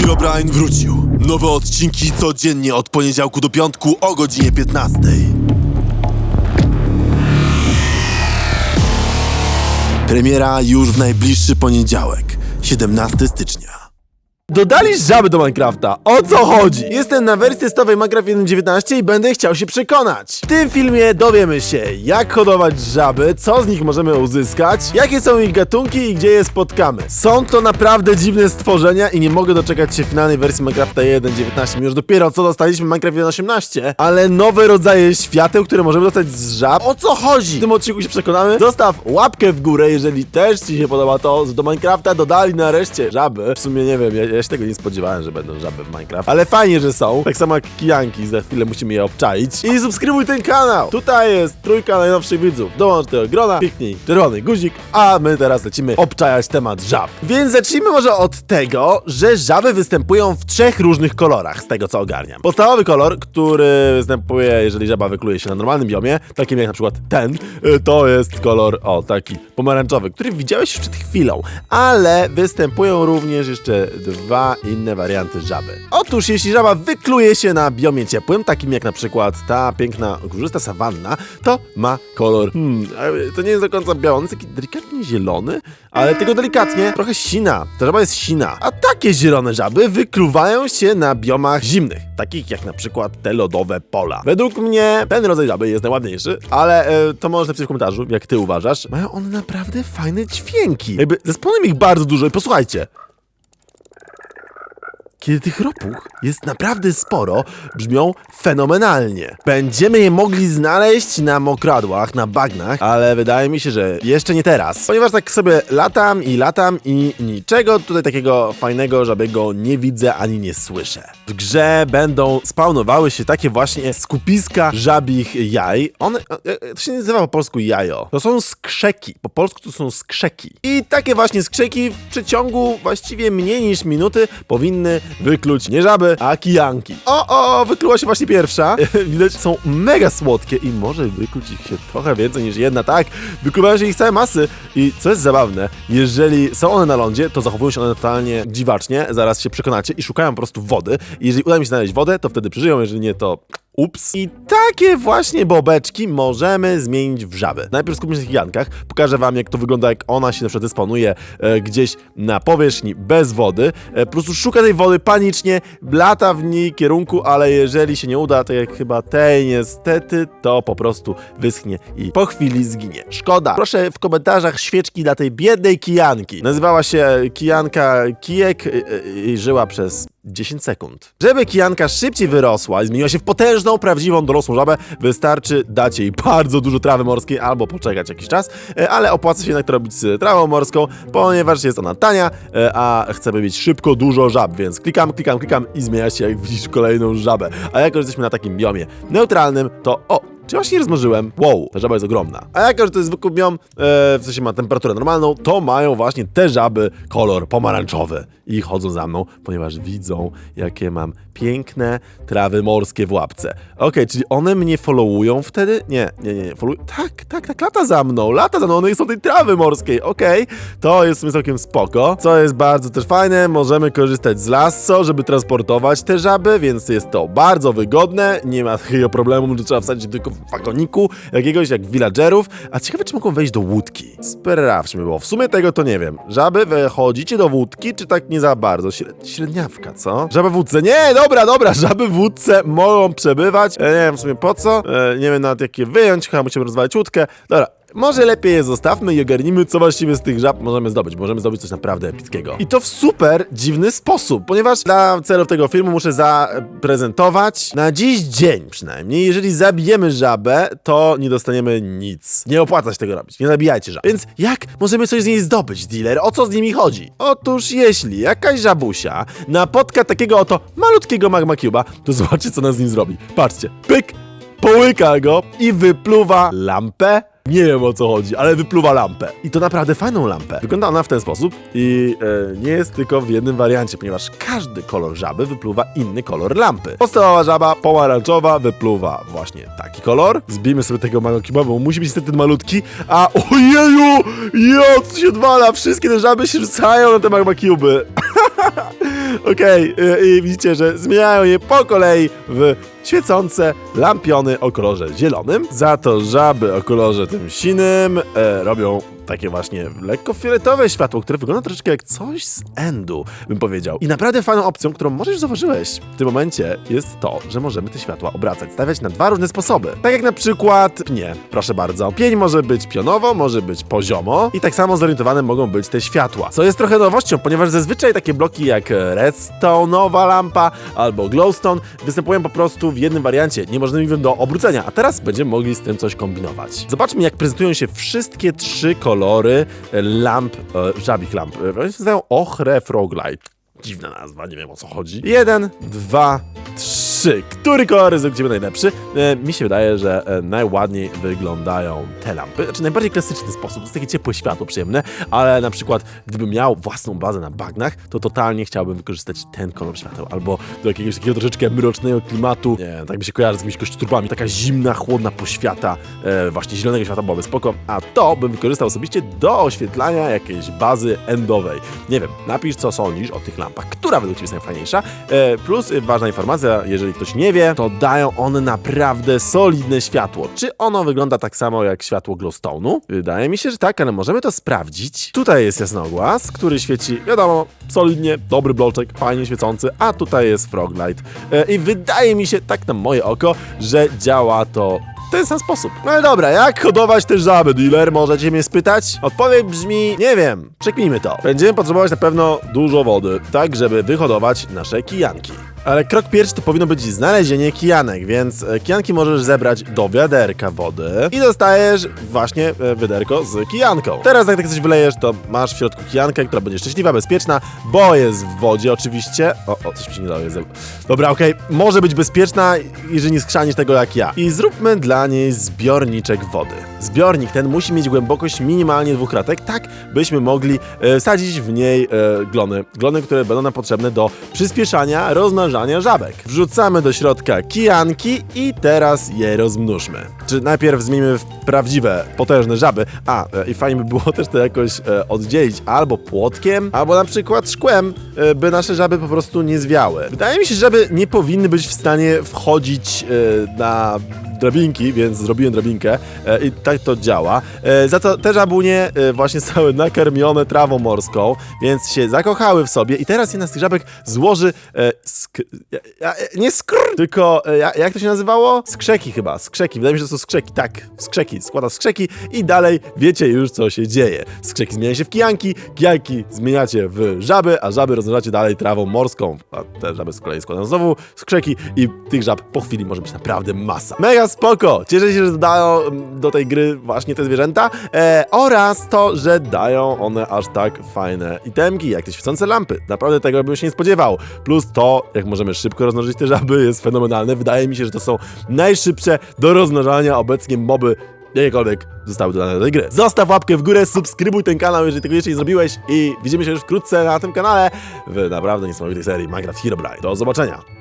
Herobrine wrócił. Nowe odcinki codziennie od poniedziałku do piątku o godzinie 15. Premiera już w najbliższy poniedziałek, 17 stycznia. Dodali żaby do Minecrafta. O co chodzi? Jestem na wersji testowej Minecraft 1.19 i będę chciał się przekonać. W tym filmie dowiemy się, jak hodować żaby, co z nich możemy uzyskać, jakie są ich gatunki i gdzie je spotkamy. Są to naprawdę dziwne stworzenia i nie mogę doczekać się finalnej wersji Minecrafta 1.19. Już dopiero co dostaliśmy Minecraft 1.18, ale nowe rodzaje świateł, które możemy dostać z żab. O co chodzi? W tym odcinku się przekonamy. Zostaw łapkę w górę, jeżeli też Ci się podoba to, że do Minecrafta dodali nareszcie żaby. W sumie nie wiem, ja, ja się tego nie spodziewałem, że będą żaby w Minecraft, ale fajnie, że są. Tak samo jak kijanki, za chwilę musimy je obczaić. I subskrybuj ten kanał. Tutaj jest trójka najnowszych widzów. Dołącz do grona, kliknij czerwony guzik, a my teraz lecimy obczajać temat żab. Więc zacznijmy może od tego, że żaby występują w trzech różnych kolorach, z tego co ogarniam. Podstawowy kolor, który występuje, jeżeli żaba wykluje się na normalnym biomie, takim jak na przykład ten, y, to jest kolor, o, taki pomarańczowy, który widziałeś już przed chwilą, ale występują również jeszcze dwa inne warianty żaby. Otóż, jeśli żaba wykluje się na biomie ciepłym, takim jak na przykład ta piękna górzysta sawanna, to ma kolor, hmm, to nie jest do końca biały, on jest taki delikatnie zielony, ale tylko delikatnie, trochę sina. Ta żaba jest sina. A takie zielone żaby wykluwają się na biomach zimnych, takich jak na przykład te lodowe pola. Według mnie ten rodzaj żaby jest najładniejszy, ale e, to możesz napisać w komentarzu, jak ty uważasz. Mają one naprawdę fajne dźwięki. Jakby zespołem ich bardzo dużo i posłuchajcie. Kiedy tych ropuch jest naprawdę sporo, brzmią fenomenalnie. Będziemy je mogli znaleźć na mokradłach, na bagnach, ale wydaje mi się, że jeszcze nie teraz. Ponieważ tak sobie latam i latam i niczego tutaj takiego fajnego, żadnego nie widzę ani nie słyszę. W grze będą spawnowały się takie właśnie skupiska żabich jaj. One, e, e, to się nazywa po polsku jajo. To są skrzeki. Po polsku to są skrzeki. I takie właśnie skrzeki w przeciągu właściwie mniej niż minuty powinny wykluć nie żaby, a kijanki. O, o, wykluła się właśnie pierwsza. Widać, są mega słodkie i może wykluć ich się trochę więcej niż jedna, tak? Wykluwają się ich całe masy i co jest zabawne, jeżeli są one na lądzie, to zachowują się one totalnie dziwacznie, zaraz się przekonacie i szukają po prostu wody. I jeżeli uda mi się znaleźć wodę, to wtedy przeżyją, jeżeli nie, to Ups. I takie właśnie bobeczki możemy zmienić w żaby. Najpierw skupmy się na gigankach. Pokażę wam, jak to wygląda, jak ona się na przykład dysponuje e, gdzieś na powierzchni bez wody. E, po prostu szuka tej wody panicznie, lata w niej kierunku, ale jeżeli się nie uda, to jak chyba tej niestety, to po prostu wyschnie i po chwili zginie. Szkoda. Proszę w komentarzach świeczki dla tej biednej kijanki. Nazywała się kijanka Kijek e, e, i żyła przez 10 sekund. Żeby kijanka szybciej wyrosła i zmieniła się w potężną, prawdziwą, dorosłą żabę, wystarczy dać jej bardzo dużo trawy morskiej albo poczekać jakiś czas, e, ale opłaca się jednak to robić z trawą morską, ponieważ jest ona tania, e, a chcemy mieć szybko dużo żab, więc klikam, klikam, klikam i zmienia się jak widzisz kolejną żabę. A jako, że jesteśmy na takim biomie neutralnym, to o, czy właśnie nie rozmnożyłem? Wow, ta żaba jest ogromna. A jako, że to jest biom, e, w sensie ma temperaturę normalną, to mają właśnie te żaby kolor pomarańczowy. I chodzą za mną, ponieważ widzą, jakie mam piękne trawy morskie w łapce. Okej, czyli one mnie followują wtedy? Nie, nie, nie, nie. Follow... Tak, tak, tak, lata za mną, lata za mną, one są tej trawy morskiej, okej. To jest w całkiem spoko. Co jest bardzo też fajne, możemy korzystać z lasso, żeby transportować te żaby, więc jest to bardzo wygodne, nie ma takiego problemu, że trzeba wsadzić tylko wagoniku jakiegoś jak villagerów, a ciekawe czy mogą wejść do łódki. Sprawdźmy, bo w sumie tego to nie wiem. Żaby, wychodzicie do wódki, czy tak nie za bardzo? Śred- Średniawka, co? Żaby w wódce, nie, dobra, dobra, żaby w wódce mogą przebywać, e, nie wiem w sumie po co, e, nie wiem nawet jak je wyjąć, chyba musimy rozwalić łódkę, dobra. Może lepiej je zostawmy i ogarnijmy, co właściwie z tych żab możemy zdobyć. Możemy zdobyć coś naprawdę epickiego. I to w super dziwny sposób, ponieważ dla celów tego filmu muszę zaprezentować na dziś dzień przynajmniej. Jeżeli zabijemy żabę, to nie dostaniemy nic. Nie opłaca się tego robić. Nie zabijajcie żab. Więc jak możemy coś z niej zdobyć, dealer? O co z nimi chodzi? Otóż jeśli jakaś żabusia napotka takiego oto malutkiego magma cube'a, to zobaczcie, co ona z nim zrobi. Patrzcie. Pyk! połyka go i wypluwa lampę. Nie wiem o co chodzi, ale wypluwa lampę. I to naprawdę fajną lampę. Wygląda ona w ten sposób i e, nie jest tylko w jednym wariancie, ponieważ każdy kolor żaby wypluwa inny kolor lampy. Podstawowa żaba pomarańczowa wypluwa właśnie taki kolor. Zbijmy sobie tego malokiba, bo musi być niestety malutki. A ojeju! Jo, co się odwala? Wszystkie te żaby się rzucają na te magma cube'y. Okej, y, i widzicie, że zmieniają je po kolei w świecące lampiony o kolorze zielonym. Za to żaby o kolorze tym sinym e, robią takie właśnie lekko fioletowe światło, które wygląda troszeczkę jak coś z endu, bym powiedział. I naprawdę fajną opcją, którą może już zauważyłeś w tym momencie, jest to, że możemy te światła obracać, stawiać na dwa różne sposoby. Tak jak na przykład pnie, proszę bardzo. Pień może być pionowo, może być poziomo i tak samo zorientowane mogą być te światła. Co jest trochę nowością, ponieważ zazwyczaj takie bloki jak redstone'owa lampa albo glowstone występują po prostu w jednym wariancie, niemożliwym do obrócenia, a teraz będziemy mogli z tym coś kombinować. Zobaczmy jak prezentują się wszystkie trzy kolory lamp, e, żabich lamp. E, One się nazywają Ochre Froglight. Dziwna nazwa, nie wiem o co chodzi. Jeden, dwa, trzy. Który kolor jest dla najlepszy? E, mi się wydaje, że e, najładniej wyglądają te lampy. Znaczy najbardziej klasyczny sposób. To jest takie ciepłe światło, przyjemne, ale na przykład gdybym miał własną bazę na bagnach, to totalnie chciałbym wykorzystać ten kolor świateł. Albo do jakiegoś takiego troszeczkę mrocznego klimatu. Nie tak mi się kojarzy z jakimiś kościoturbami. Taka zimna, chłodna poświata e, właśnie zielonego światła byłaby spoko. A to bym wykorzystał osobiście do oświetlania jakiejś bazy endowej. Nie wiem, napisz co sądzisz o tych lampach, która według Ciebie jest najfajniejsza. E, plus ważna informacja, jeżeli ktoś nie wie, to dają one naprawdę solidne światło. Czy ono wygląda tak samo jak światło glowstone'u? Wydaje mi się, że tak, ale możemy to sprawdzić. Tutaj jest jasnogłaz, który świeci, wiadomo, solidnie, dobry bloczek, fajnie świecący, a tutaj jest froglight. E, I wydaje mi się, tak na moje oko, że działa to w ten sam sposób. No ale dobra, jak hodować te żaby, dealer? Możecie mnie spytać? Odpowiedź brzmi, nie wiem, przekmijmy to. Będziemy potrzebować na pewno dużo wody, tak żeby wyhodować nasze kijanki. Ale krok pierwszy to powinno być znalezienie kijanek, więc e, kijanki możesz zebrać do wiaderka wody i dostajesz właśnie e, wiaderko z kijanką. Teraz jak tak coś wylejesz, to masz w środku kijankę, która będzie szczęśliwa, bezpieczna, bo jest w wodzie oczywiście. O, o coś mi się nie dało. Jest... Dobra, okej, może być bezpieczna, jeżeli nie skrzanisz tego jak ja. I zróbmy dla niej zbiorniczek wody. Zbiornik ten musi mieć głębokość minimalnie dwóch kratek, tak byśmy mogli e, w niej e, glony. Glony, które będą nam potrzebne do przyspieszania rozmnażania żabek. Wrzucamy do środka kijanki i teraz je rozmnóżmy. Czy najpierw zmienimy w prawdziwe, potężne żaby, a e, i fajnie by było też to jakoś e, oddzielić albo płotkiem, albo na przykład szkłem, e, by nasze żaby po prostu nie zwiały. Wydaje mi się, że żaby nie powinny być w stanie wchodzić e, na drabinki, więc zrobiłem drabinkę e, i tak to działa. E, za to te żabunie e, właśnie zostały nakarmione trawą morską, więc się zakochały w sobie i teraz jedna z tych żabek złoży e, sk- ja, ja, nie skr, tylko e, ja, jak to się nazywało? Skrzeki chyba, skrzeki. Wydaje mi się, że to są skrzeki, tak, skrzeki. Składa skrzeki i dalej wiecie już, co się dzieje. Skrzeki zmieniają się w kijanki, kijanki zmieniacie w żaby, a żaby rozmnażacie dalej trawą morską, a te żaby z kolei składają znowu skrzeki i tych żab po chwili może być naprawdę masa. Mega spoko! Cieszę się, że dodają mm, do tej gry właśnie te zwierzęta e, oraz to, że dają one aż tak fajne itemki, jak te świecące lampy. Naprawdę tego bym się nie spodziewał. Plus to, jak możemy szybko rozmnożyć te żaby, jest fenomenalne. Wydaje mi się, że to są najszybsze do rozmnażania obecnie moby jakiekolwiek zostały dodane do tej gry. Zostaw łapkę w górę, subskrybuj ten kanał, jeżeli tego jeszcze nie zrobiłeś i widzimy się już wkrótce na tym kanale w naprawdę niesamowitej serii Minecraft Herobrine. Do zobaczenia!